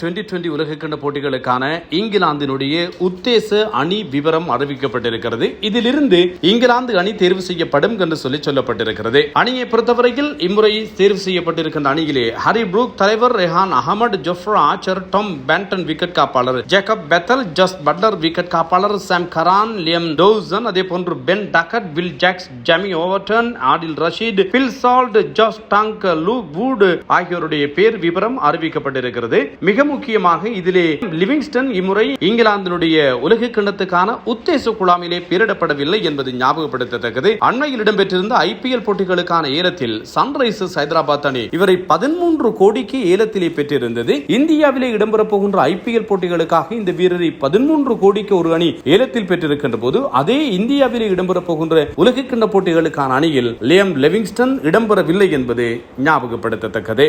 Twenty twenty உலகக்கண்ட போட்டிகளுக்கான இங்கிலாந்தினுடைய உத்தேச அணி விவரம் அறிவிக்கப்பட்டிருக்கிறது. இதிலிருந்து இங்கிலாந்து அணி தேர்வு செய்யப்படும் என்று சொல்லி சொல்லப்பட்டிருக்கிறது. அணியை பொறுத்தவரையில் இம்முறை தேர்வு செய்யப்பட்டிருக்கின்ற அணியிலே ஹரி புரூக் தலைவர் Rehan Ahmed Jofra Archer Tom Banton wicket காப்பாளர் Jacob Bethell Jos Buttler wicket காப்பாளர் சாம் கரான் லியம் டோசன் அதே போன்று Ben Duckett Will Jacks Jamie Overton Adil Rashid Phil Salt Josh Tongue Luke Wood ஆகியோருடைய பேர் விவரம் அறிவிக்கப்பட்டிருக்கிறது. மிக முக்கியமாக இதிலே லிவிங்ஸ்டன் இம்முறை இங்கிலாந்தினுடைய உலக கிண்ணத்துக்கான உத்தேச குழாமிலே பெயரிடப்படவில்லை என்பது ஞாபகப்படுத்தத்தக்கது. அண்மையில் இடம்பெற்றிருந்த ஐ பி எல் போட்டிகளுக்கான ஏலத்தில் சன்ரைசர்ஸ் ஹைதராபாத் அணி இவரை பதிமூன்று கோடிக்கு ஏலத்திலே பெற்றிருந்தது. இந்தியாவிலே இடம்பெறப் போகின்ற ஐ பி எல் போட்டிகளுக்காக இந்த வீரரை பதிமூன்று கோடிக்கு ஒரு அணி ஏலத்தில் பெற்றிருக்கின்ற போது அதே இந்தியாவிலே இடம்பெறப் போகின்ற உலக கிண்ண போட்டிகளுக்கான அணியில் லியம் லெவிங்ஸ்டன் இடம்பெறவில்லை என்பது ஞாபகப்படுத்தத்தக்கது.